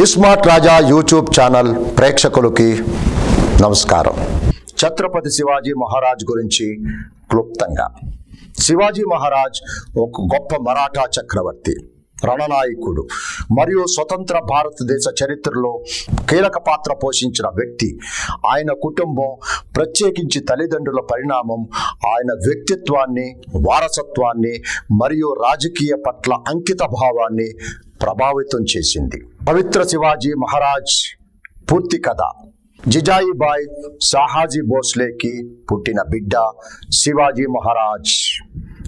ఇస్మార్ట్ రాజా YouTube channel ప్రేక్షకులకి నమస్కారం. ఛత్రపతి శివాజీ మహారాజ్ గురించి క్లుప్తంగా. శివాజీ మహారాజ్ ఒక గొప్ప మరాఠా చక్రవర్తి రణనాయకుడు మరియు స్వతంత్ర భారతదేశ చరిత్రలో కీలక పాత్ర పోషించిన వ్యక్తి. ఆయన కుటుంబం ప్రత్యేకించి తల్లిదండ్రుల పరిణామం ఆయన వ్యక్తిత్వాన్ని వారసత్వాన్ని మరియు రాజకీయ పట్ల అంకిత భావాన్ని ప్రభావితం చేసింది. పవిత్ర శివాజీ మహారాజ్ పూర్తి కథ. జిజాయిబాయ్ సాహాజీ భోస్లేకి పుట్టిన బిడ్డ శివాజీ మహారాజ్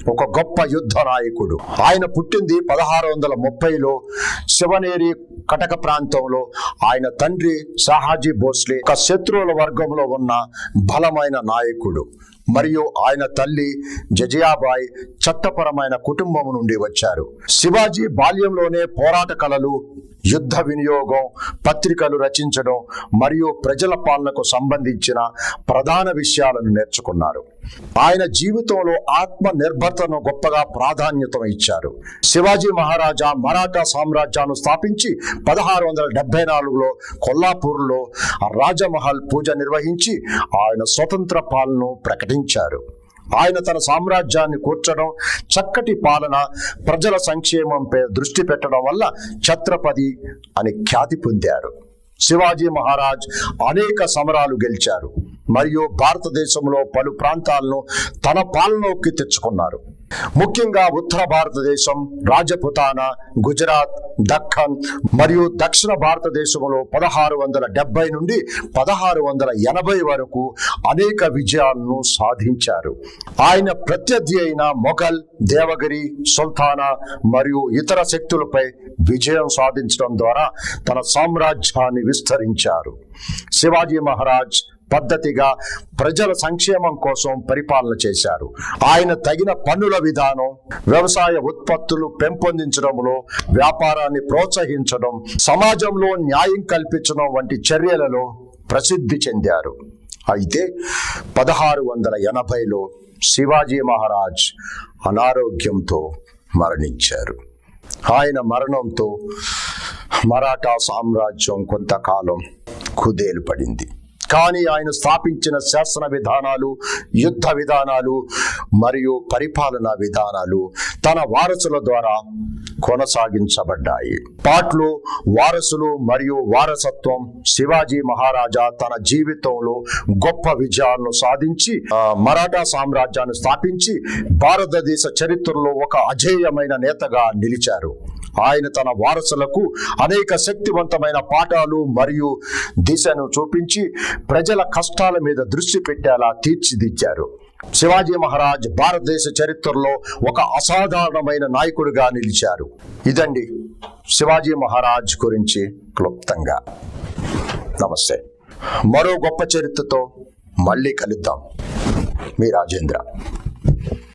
ఒక గొప్ప యుద్ధ నాయకుడు. ఆయన పుట్టింది పదహారు వందల ముప్పైలో శివనేరి కటక ప్రాంతంలో. ఆయన తండ్రి సాహాజీ భోస్లే ఒక శత్రువుల వర్గంలో ఉన్న బలమైన నాయకుడు. మరియు ఆయన తల్లి జజియాబాయ్ చట్టపరమైన కుటుంబం నుండి వచ్చారు. శివాజీ బాల్యంలోనే పోరాట కళలు యుద్ధ వినియోగం పత్రికలు రచించడం మరియు ప్రజల పాలనకు సంబంధించిన ప్రధాన విషయాలను నేర్చుకున్నారు. ఆయన జీవితంలో ఆత్మ నిర్భరతను గొప్పగా ప్రాధాన్యత ఇచ్చారు. శివాజీ మహారాజా మరాఠా సామ్రాజ్యాన్ని స్థాపించి పదహారు వందల డెబ్బై నాలుగులో కొల్లాపూర్లో రాజమహల్ పూజ నిర్వహించి ఆయన స్వతంత్ర పాలనను ప్రకటించారు. ఆయన తన సామ్రాజ్యాన్ని కూర్చడం చక్కటి పాలన ప్రజల సంక్షేమంపై దృష్టి పెట్టడం వల్ల ఛత్రపతి అని ఖ్యాతి పొందారు. శివాజీ మహారాజ్ అనేక సమరాలు గెలిచారు. మరియు భారతదేశంలో పలు ప్రాంతాలను తన పాలనలోకి తెచ్చుకున్నారు. ముఖ్యంగా ఉత్తర భారతదేశం రాజపుతాన గుజరాత్ దక్కన్ మరియు దక్షిణ భారతదేశంలో పదహారు వందల డెబ్బై నుండి పదహారు వందల ఎనభై వరకు అనేక విజయాలను సాధించారు. ఆయన ప్రత్యర్థి అయిన మొఘల్ దేవగిరి సుల్తానా మరియు ఇతర శక్తులపై విజయం సాధించడం ద్వారా తన సామ్రాజ్యాన్ని విస్తరించారు. శివాజీ మహారాజ్ పద్ధతిగా ప్రజల సంక్షేమం కోసం పరిపాలన చేశారు. ఆయన తగిన పన్నుల విధానం వ్యవసాయ ఉత్పత్తులు పెంపొందించడంలో వ్యాపారాన్ని ప్రోత్సహించడం సమాజంలో న్యాయం కల్పించడం వంటి చర్యలలో ప్రసిద్ధి చెందారు. అయితే పదహారు వందల ఎనభైలో శివాజీ మహారాజ్ అనారోగ్యంతో మరణించారు. ఆయన మరణంతో మరాఠా సామ్రాజ్యం కొంతకాలం కుదేలు పడింది. కానీ ఆయన స్థాపించిన శాసన విధానాలు యుద్ధ విధానాలు మరియు పరిపాలనా విధానాలు తన వారసుల ద్వారా కొనసాగించబడ్డాయి. పాట్లు వారసులు మరియు వారసత్వం శివాజీ మహారాజా తన జీవితంలో గొప్ప విజయాలను సాధించి మరాఠా సామ్రాజ్యాన్ని స్థాపించి భారతదేశ చరిత్రలో ఒక అజేయమైన నేతగా నిలిచారు. ఆయన తన వారసులకు అనేక శక్తివంతమైన పాఠాలు మరియు దిశను చూపించి ప్రజల కష్టాల మీద దృష్టి పెట్టేలా తీర్చిదిద్దారు. శివాజీ మహారాజ్ భారతదేశ చరిత్రలో ఒక అసాధారణమైన నాయకుడిగా నిలిచారు. ఇదండి శివాజీ మహారాజ్ గురించి క్లుప్తంగా. నమస్తే. మరో గొప్ప చరిత్రతో మళ్ళీ కలుద్దాం. మీ రాజేంద్ర.